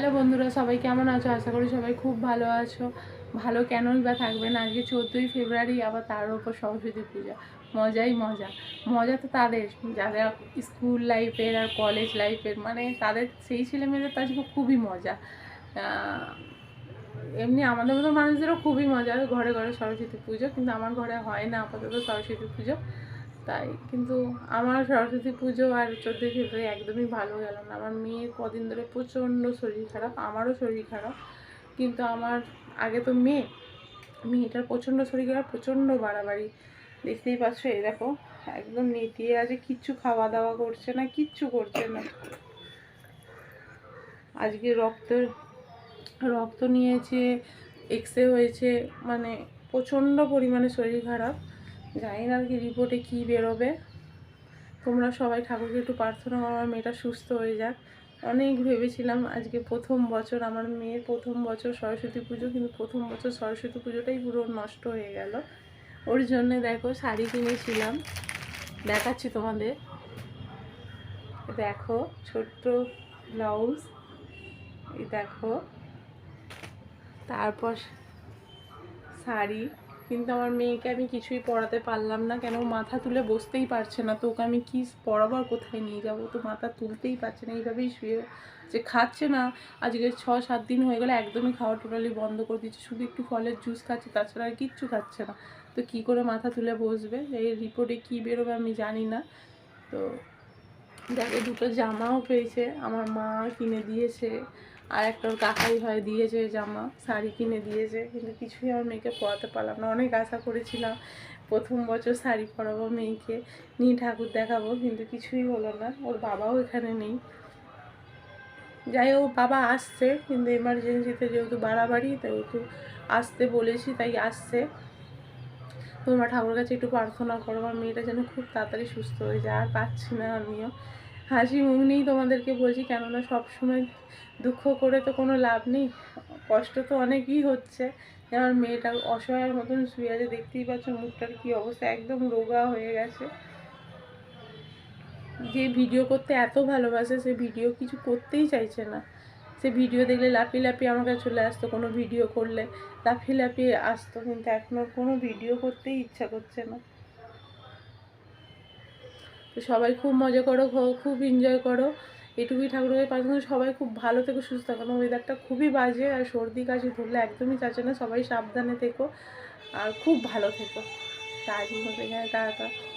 Hello বন্ধুরা, সবাই কেমন আছো? আশা করি সবাই খুব ভালো আছো। ভালো কেনই বা থাকবে না আজকে চোদ্দোই ফেব্রুয়ারি, আবার তার উপর সরস্বতী পূজা। মজাই মজা। মজা তো তাদের। যারা স্কুল লাইফের আর কলেজ লাইফের মানে তাদের সেই ছেলে মেয়েদের তো আজকে খুবই মজা। এমনি আমাদের মতো মানুষদেরও খুবই মজা। ঘরে ঘরে সরস্বতী পুজো, কিন্তু আমার ঘরে হয় না আপাতত সরস্বতী পুজো। তাই। কিন্তু আমার সরস্বতী পুজো আর চোদ্দোই ফেব্রুয়ারি একদমই ভালো গেল না। আমার মেয়ের কদিন ধরে প্রচণ্ড শরীর খারাপ, আমারও শরীর খারাপ। কিন্তু আমার আগে তো মেয়ে, মেয়েটার প্রচণ্ড শরীর খারাপ, প্রচণ্ড বাড়াবাড়ি। দেখতেই পাচ্ছ এই দেখো, একদম নেতিয়ে আছে, কিচ্ছু খাওয়া দাওয়া করছে না, কিচ্ছু করছে না। আজকে রক্ত রক্ত নিয়েছে এক্স রে হয়েছে মানে প্রচণ্ড পরিমাণে শরীর খারাপ। জানি না আর কি রিপোর্টে কী বেরোবে। তোমরা সবাই ঠাকুরকে একটু প্রার্থনা করো, আমার মেয়েটা সুস্থ হয়ে যাক। অনেক ভেবেছিলাম আজকে প্রথম বছর, আমার মেয়ের প্রথম বছর সরস্বতী পুজো, কিন্তু প্রথম বছর সরস্বতী পুজোটাই পুরো নষ্ট হয়ে গেল। ওর জন্যে দেখো শাড়ি কিনেছিলাম। দেখাচ্ছি তোমাদের। দেখো ছোট্ট ব্লাউজ। দেখো। তারপর শাড়ি। কিন্তু আমার মেয়েকে আমি কিছুই পড়াতে পারলাম না। কেন? মাথা তুলে বসতেই পারছে না। তো ওকে আমি কি পড়াবো আর কোথায় নিয়ে যাব? তো মাথা তুলতেই পারছে না। এইভাবেই শুয়ে যে খাচ্ছে না। আজকে ছ সাত দিন হয়ে গেলে একদমই খাওয়া টোটালি বন্ধ করে দিচ্ছে। শুধু একটু ফলের জুস খাচ্ছে, তাছাড়া আর কিচ্ছু খাচ্ছে না। তো কি করে মাথা তুলে বসবে? এই রিপোর্টে কি বেরোবে আমি জানি না। তো দেখো, দুটো জামাও পেয়েছে। আমার মা কিনে দিয়েছে। আর একটা ওর কাকাই হয়, দিয়েছে জামা, শাড়ি কিনে দিয়েছে, কিন্তু কিছুই আমার মেয়েকে পরাতে পারলাম না। অনেক আশা করেছিলাম প্রথম বছর শাড়ি পরাবো মেয়েকে নিয়ে ঠাকুর দেখাবো, কিন্তু কিছুই হলো না। ওর বাবাও এখানে নেই। যাই হোক বাবা আসছে, কিন্তু এমার্জেন্সিতে যেহেতু বাড়াবাড়ি যেহেতু আসতে বলেছি, তাই আসছে। তোমরা ঠাকুর কাছে একটু প্রার্থনা করো, আমার মেয়েটা যেন খুব তাড়াতাড়ি সুস্থ হয়ে যায়, আর পাচ্ছি না আমিও। হাসি মুখ নিয়েই তোমাদেরকে বলছি, কেননা সবসময় দুঃখ করে তো কোনো লাভ নেই। কষ্ট তো অনেকই হচ্ছে। আমার মেয়েটা অসহায়ের মতন শুয়ে আছে, দেখতেই পাচ্ছ মুখটার কী অবস্থা, একদম রোগা হয়ে গেছে। যে ভিডিও করতে এত ভালোবাসে, সে ভিডিও কিছু করতেই চাইছে না। সে ভিডিও দেখলে লাফিয়ে লাফিয়ে আমার কাছে চলে আসতো কোনো ভিডিও করলে। লাফিয়ে লাফিয়ে আসতো, কিন্তু এখন ওর কোনো ভিডিও করতেই ইচ্ছা করছে না। সবাই খুব মজা করো খুব এনজয় করো। এটুকুই ঠাকুরের প্রার্থনা সবাই খুব ভালো থেকো, সুস্থ থাকো। ওয়েদারটা খুবই বাজে আর সর্দি, কাশি, ধরলে একদমই চাচ্ছে না। সবাই সাবধানে থেকো আর খুব ভালো থেকো। তা আজকের মতো